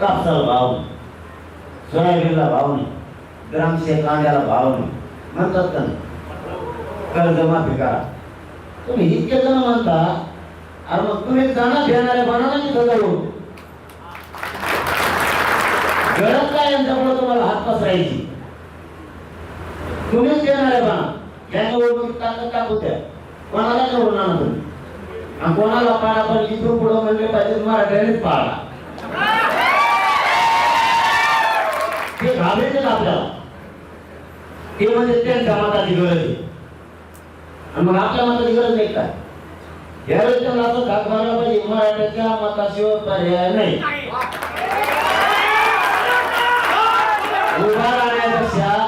कापसाला भाव नाही. सोयाबीनला भाव नाही. द्राक्षे कांद्याला भाव नाही. म्हणतात का नाही? कर्ज माफी करा. तुम्ही इतके जण म्हणता अरे मग तुम्ही जाणार घेणारे बनाना तिथं जाऊ. गरज काय यांच्यामुळे तुम्हाला हात पसरायची? तुम्हीच देणारे बना या तुम्ही ताकद टाकू द्या. कोणाला निवडून आणा तुम्ही? आणि कोणाला पाडा पण इथून पुढं म्हणले पाहिजे मराठ्यानेच पाडा. ते घाबरायचेच आपल्याला. ते म्हणजे त्यांच्या मताची गरज आहे. आणि मग आपल्या मताची गरज नाही काय यावेळेस त्यांना असं घात मारला पाहिजे. मराठ्याच्या मताशिवाय पर्याय नाही. उभा राहण्यापेक्षा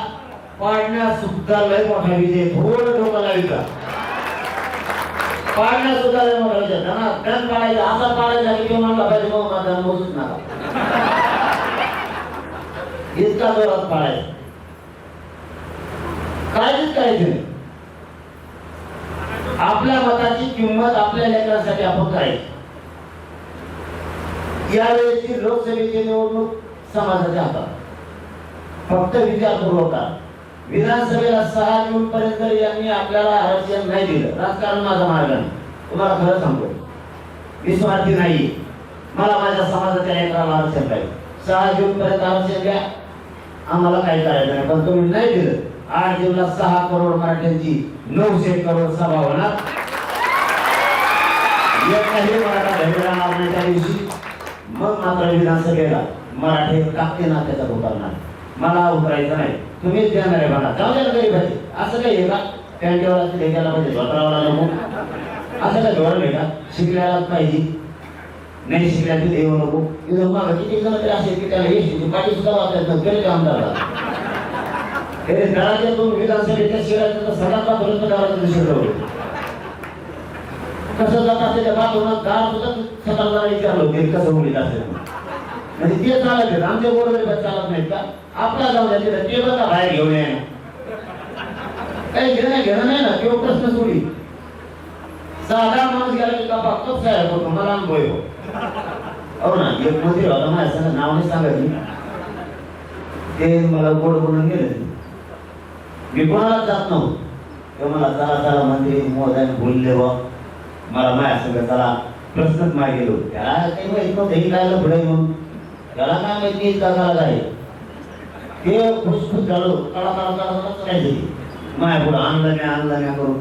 पाडण्यास सुद्धा लय मोठा विजय थोडं डोकाला लाविका पाडण्यास सुद्धा लय मोठा विजय. त्यांना त्यांना पाडायचा असा पाडायचा की तो म्हणला पाहिजे मग माझा मोजूच नका. इतका जोरात पाडायचा काळजीच करायची नाही आपल्या मताची किंमत आपल्या लेकरांसाठी आपण करायची यावेळेची लोकसभेची निवडणूक समाजाच्या हातात. फक्त विचारपूर्वक करा. विधानसभेला सहा जून पर्यंत यांनी आपल्याला आरक्षण नाही दिलं. राजकारण माझा मार्ग नाही. तुम्हाला खरं सांगतो. मी स्वार्थी नाही मला माझ्या समाजाच्या लेकराला आरक्षण पाहिजे. सहा जून पर्यंत आरक्षण द्या. आम्हाला काही करायचं नाही. पण तुम्ही नाही दिलं. आठ जूनला सहा करोड मराठ्यांची नऊशे करोड सभा होणार. एकही मराठा घरी नाही त्या दिवशी. मग मात्र विधानसभेला मराठे टाकते ना त्याचा उतरणार मला उतरायचं नाही. तुम्हीच देणार आहे मला जाऊ द्या गरीबाची असं काही आहे का? पॅन्टेवर असं काही त्याला पाहिजे धोत्रावाला नको असं काय धोरण आहे का? शिकल्यालाच पाहिजे. नाही शिकल्या तिथे येऊ नको. इथं मग किती जण तरी असे की त्याला पाठी सुद्धा तरी हे दोन विधानसभेच्या कसं जात असेल त्या सुद्धा स्वतःला विचारलं कसं असेल? म्हणजे ते चालत आहेत आमच्या बरोबर चालत नाहीत का? आपला जाऊ द्या ते बघा बाहेर घेऊन ये काही घेणं घेणं नाही ना किंवा प्रश्न सोडी साधा माणूस गेला की कापा कप साहेब होतो मला अनुभव हो. ना एक मंदिर होता माझ्या संग नाव नाही सांगायचं ते मला गोड बोलून गेले मी कोणाला जात नव्हतो ते मला चला चला मंदिर मोजाने बोलले बा मला माझ्या संग चला प्रश्नच मागे गेलो त्याला काही माहीत नव्हतं हे काय त्याला काय माहिती इतका काय ते खुशखुश झालो काळा काळा काळा काळा माया पुढं आणलं नाही आणलं नाही करून